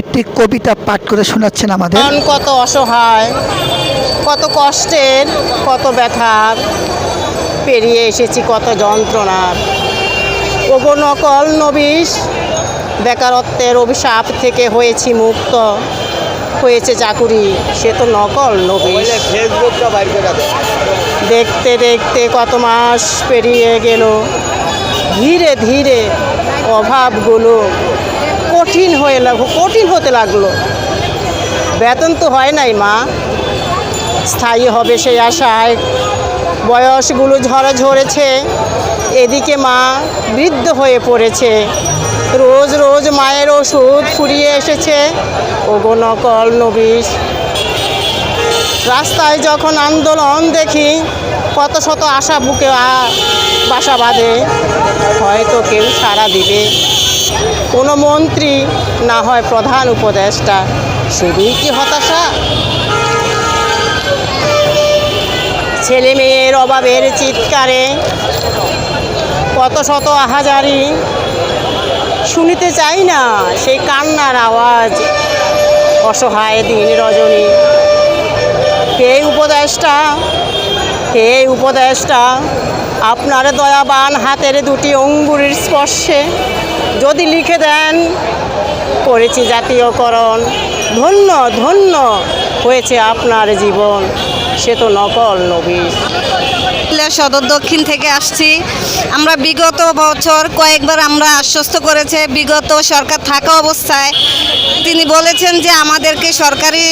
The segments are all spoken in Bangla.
একটি কবিতা পাঠ করে শোনাচ্ছেন আমাদের। কত অসহায়, কত কষ্টের, কত ব্যথার, পেরিয়ে এসেছি কত যন্ত্রণার। ওগো নকল নবিশ, বেকারত্বের অভিশাপ থেকে হয়েছি মুক্ত, হয়েছে চাকুরি, সে তো নকল নবিশ। দেখতে দেখতে কত মাস পেরিয়ে গেল, ধীরে ধীরে অভাবগুলো কঠিন হয়ে কঠিন হতে লাগল। বেতন তো হয় নাই, মা। স্থায়ী হবে সেই আশায়। বয়সগুলো ঝরে ঝরেছে। এদিকে মা বৃদ্ধ হয়ে পড়েছে। রোজ রোজ মায়ের ওষুধ ফুরিয়ে এসেছে। ওগো নকল নবিশ। রাস্তায় যখন আন্দোলন দেখি, কত শত আশা বুকে বাসা বাঁধে হয়তো কেউ সাড়া দিবে। কোনো মন্ত্রী না হয় প্রধান উপদেষ্টা, শুধুই কি হতাশা? ছেলে মেয়ের অভাবের চিৎকারে কত শত আহাজারি শুনিতে চাই না সেই কান্নার আওয়াজ, অসহায় দিন রজনী। হে উপদেষ্টা? হে উপদেষ্টা? আপনার দয়াবান হাতের দুটি অঙ্গুরির স্পর্শে যদি লিখে দেন করেছি জাতীয়করণ, ধন্য ধন্য হয়েছে আপনার জীবন। সে তো নকল কুমিল্লা সদর দক্ষিণ থেকে আসছি। আমরা বিগত বছর কয়েকবার আমরা আশ্বস্ত করেছে, বিগত সরকার থাকা অবস্থায়। তিনি বলেছেন যে আমাদেরকে সরকারি,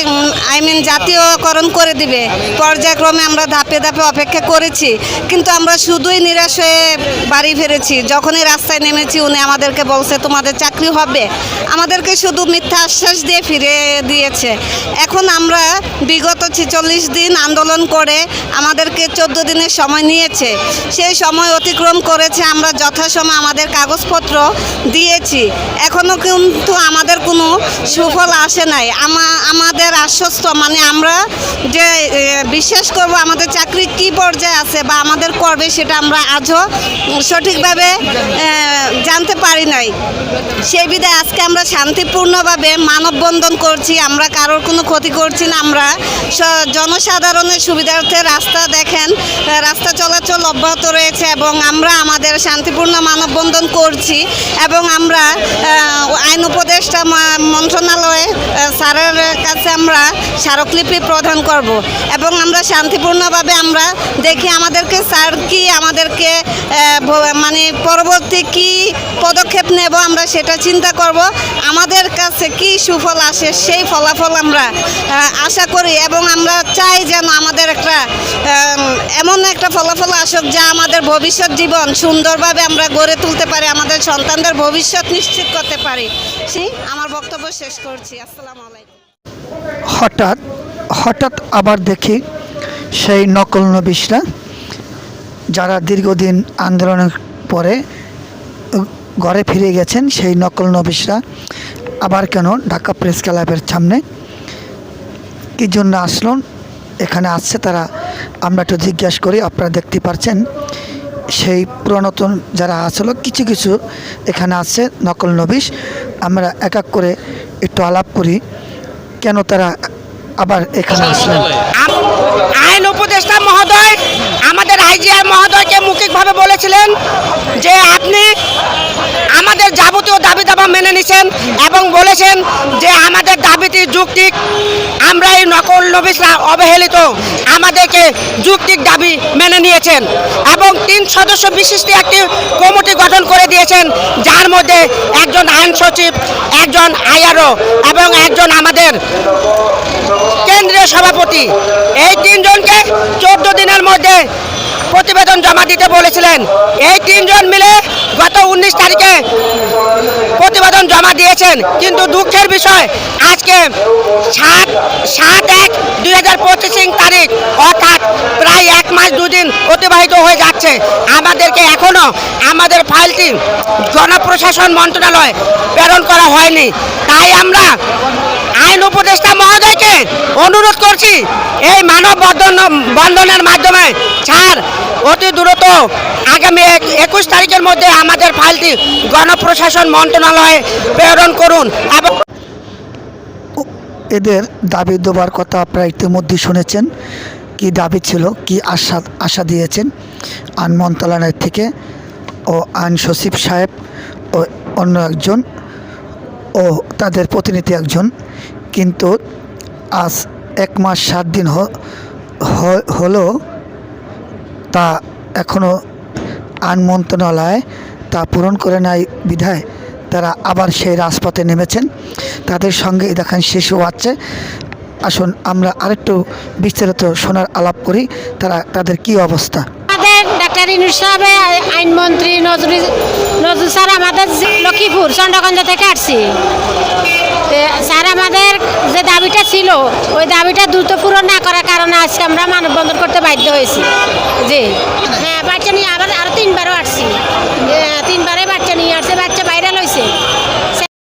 আই মিন জাতীয়করণ করে দিবে। পর্যায়ক্রমে আমরা ধাপে ধাপে অপেক্ষা করেছি। কিন্তু আমরা শুধুই নিরাশ হয়ে বাড়ি ফিরেছি। যখনই রাস্তায় নেমেছি, উনি আমাদেরকে বলছে, তোমাদের চাকরি হবে। আমাদেরকে শুধু মিথ্যা আশ্বাস দিয়ে ফিরে দিয়েছে। এখন আমরা বিগত ছেচল্লিশ দিন আন্দোলন করে আমাদেরকে চোদ্দ দিনের সময় নিয়েছে। সেই সময় অতিক্রম করেছে আমরা যথাসময় আমাদের কাগজপত্র দিয়েছি। এখনও কিন্তু আমাদের কোনো সুফল আসে নাই। আমা- আমাদের আশ্বস্ত মানে আমরা যে বিশ্বাস করব আমাদের চাকরি কি পর্যায়ে আছে বা আমাদের করবে সেটা আমরা আজও সঠিকভাবে জানতে পারি নাই। সেই বিধায় আজকে আমরা শান্তিপূর্ণভাবে মানববন্ধন করছি, আমরা কারোর কোনো ক্ষতি করছি না, আমরা জনসাধারণের সুবিধার্থে রাস্তা দেখেন, রাস্তা চলাচল অব্যাহত রয়েছে এবং আমরা আমাদের শান্তিপূর্ণ মানববন্ধন করছি এবং আমরা আইন উপদেষ্টা মন্ত্রণালয়ে স্যারের কাছে আমরা স্মারকলিপি প্রদান করব এবং আমরা শান্তিপূর্ণভাবে আমরা দেখি আমাদেরকে স্যার কি আমাদেরকে মানে পরবর্তী কি পদক্ষেপ নেব আমরা সেটা চিন্তা করব। আমাদের সুফল আসে, সেই ফলাফল আমরা আশা করি এবং আমরা চাই যেন আমাদের একটা এমন একটা ফলাফল আসুক যা আমাদের ভবিষ্যৎ জীবন সুন্দরভাবে আমরা গড়ে তুলতে পারি, আমাদের সন্তানদের ভবিষ্যৎ নিশ্চিত করতে পারি। সেই আমার বক্তব্য শেষ করছি। আসসালামু আলাইকুম। হঠাৎ হঠাৎ আবার দেখি সেই নকল নবিশরা যারা দীর্ঘদিন আন্দোলনের পরে ঘরে ফিরে গেছেন, সেই নকল নবিশরা আবার কেন ঢাকা প্রেস ক্লাবের সামনে? কী জন্য আসলেন? এখানে আসছে তারা। আমরা একটু জিজ্ঞাসা করি, আপনারা দেখতে পাচ্ছেন সেই পুরাতন যারা আসলো, কিছু কিছু এখানে আছে নকল নবিশ। আমরা এক এক করে একটু আলাপ করি, কেন তারা আবার এখানে আসলেন? আইন উপদেষ্টা মহোদয়, আমাদের আইজিআর মহোদয়কে মৌখিকভাবে বলেছিলেন যে আপনি আমাদের যাবতীয় দাবি দাবা মেনে নিছেন এবং বলেছেন যে আমাদের দাবিটি যুক্তিক আমরা এই নকল নবিশরা অবহেলিত। আমাদেরকে যুক্তিক দাবি মেনে নিয়েছেন এবং তিন সদস্য বিশিষ্ট একটি কমিটি গঠন করে দিয়েছেন, যার মধ্যে একজন আইন সচিব, একজন আইআরও এবং একজন আমাদের কেন্দ্রীয় সভাপতি। এই তিনজনকে চোদ্দ দিনের মধ্যে প্রতিবেদন জমা দিতে বলেছিলেন। এই তিনজন মিলে গত উনিশ তারিখে প্রতিবেদন জমা দিয়েছেন। কিন্তু দুঃখের বিষয়, আজকে সাত সাত এক দুই হাজার পঁচিশ তারিখ, অর্থাৎ প্রায় এক মাস দুদিন অতিবাহিত হয়ে যাচ্ছে। আমাদেরকে এখনও আমাদের ফাইলটি জনপ্রশাসন মন্ত্রণালয় প্রেরণ করা হয়নি। তাই আমরা আইন উপদেষ্টা মহোদয়কে অনুরোধ করছি, এই মানব বন্ধন বন্ধনের মাধ্যমে আগামী এক- একুশ তারিখের মধ্যে আমাদের ফাইলটি গণপ্রশাসন মন্ত্রণালয়ে প্রেরণ করুন। এবং এদের দাবি দেওয়ার কথা আপনারা ইতিমধ্যে শুনেছেন। কি দাবি ছিল, কি আশা আশা দিয়েছেন? আইন মন্ত্রণালয় থেকে ও আইন সচিব সাহেব ও অন্য একজন ও তাদের প্রতিনিধি একজন। কিন্তু আজ এক মাস সাত দিন হলো তা এখনও আইন মন্ত্রণালয় তা পূরণ করে নাই বিধায় তারা আবার সেই রাজপথে নেমেছেন। তাদের সঙ্গে দেখেন শিশু আছে আসুন আমরা আরেকটু বিস্তারিত শোনার আলাপ করি, তারা তাদের কি অবস্থা? আইনমন্ত্রী নজরুল নজরুল স্যার আমাদের লক্ষ্মীপুর চন্ডগঞ্জ থেকে আসছি। স্যার, আমাদের যে দাবিটা ছিল, ওই দাবিটা দ্রুত পূরণ না করার কারণে আজকে আমরা মানববন্ধন করতে বাধ্য হয়েছি। জি। হ্যাঁ বাচ্চা নিয়ে আবার আরও তিনবারও আসছি। তিনবারে